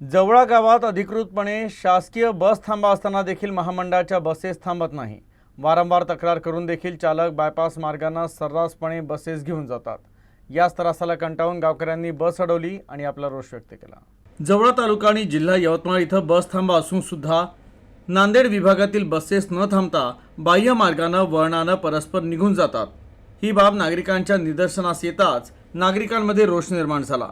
जवळा गावात अधिकृतपणे शासकीय बस थांबा असताना देखील महामंडळाच्या बसेस थांबत नाही. वारंवार तक्रार करून देखील चालक बायपास मार्गांना सर्रासपणे बसेस घेऊन जातात. याच त्रासाला कंटाळून गावकऱ्यांनी बस अडवली आणि आपला रोष व्यक्त केला. जवळा तालुका आणि जिल्हा यवतमाळ इथं बस थांबा असून सुद्धा नांदेड विभागातील बसेस न थांबता बाह्य मार्गानं वळणानं परस्पर निघून जातात. ही बाब नागरिकांच्या निदर्शनास येताच नागरिकांमध्ये रोष निर्माण झाला.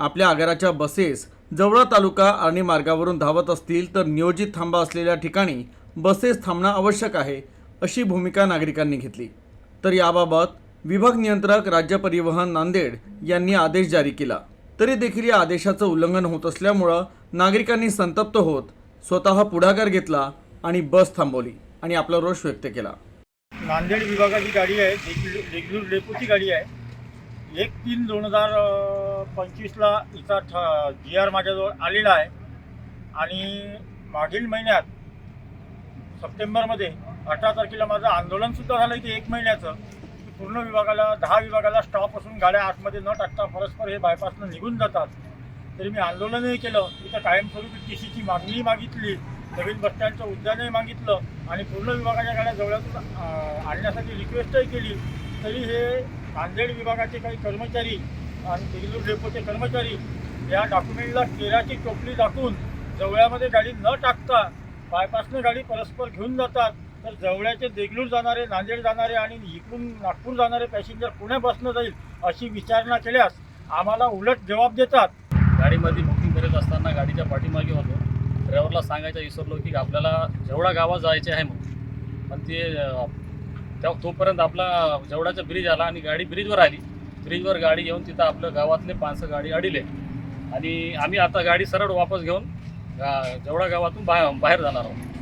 आपल्या आगाराच्या बसेस जवळा तालुका आणि मार्गावरून धावत असतील तर नियोजित थांबा असलेल्या ठिकाणी बसेस थांबणं आवश्यक आहे अशी भूमिका नागरिकांनी घेतली. तर याबाबत विभाग नियंत्रक राज्य परिवहन नांदेड यांनी आदेश जारी केला. तरी देखील या आदेशाचं उल्लंघन होत असल्यामुळं नागरिकांनी संतप्त होत स्वतः पुढाकार घेतला आणि बस थांबवली आणि आपला रोष व्यक्त केला. नांदेड विभागाची गाडी आहे रेग्युलर डेपोची गाडी आहे. एक तीन दोन हजार पंचवीसला इथं ठ जी आर माझ्याजवळ आलेला आहे. आणि मागील महिन्यात सप्टेंबरमध्ये अठरा तारखेला माझं आंदोलनसुद्धा झालं इथे एक महिन्याचं. की पूर्ण विभागाला दहा विभागाला स्टॉप असून गाड्या आतमध्ये न टाकता परस्पर हे बायपासनं निघून जातात. तरी मी आंदोलनही केलं. इथं कायमस्वरूपी टी सीची मागणीही मागितली. नवीन बस स्टँडचं उद्यानही मागितलं. आणि पूर्ण विभागाच्या गाड्या जवळातून आणण्यासाठी रिक्वेस्टही केली. तरी हे नांदेड विभागाचे काही कर्मचारी आणि देगलूर डेपोचे कर्मचारी या डॉक्युमेंटला केराची टोपली दाखवून जवळ्यामध्ये गाडी न टाकता बायपासनं गाडी परस्पर घेऊन जातात. तर जवळ्याचे देगलूर जाणारे नांदेड जाणारे आणि इकडून नागपूर जाणारे पॅसेंजर पुणे बसनं जाईल अशी विचारणा केल्यास आम्हाला उलट जबाब देतात. गाडीमध्ये बुकिंग करत असताना गाडीच्या पाठीमागे होतो. ड्रायव्हरला सांगायचं विसरलो की आपल्याला जेवढा गावात जायचे आहे म्हणून. पण ते तेव्हा तोपर्यंत आपला जेवढाचा ब्रिज आला आणि गाडी ब्रिजवर आली. ब्रिजवर गाडी घेऊन तिथं आपलं गावातले पाचशे गाडी अडिले. आणि आम्ही आता गाडी सरळ वापस घेऊन गा जेवढा गावातून बाहेर बाहेर जाणार आहोत.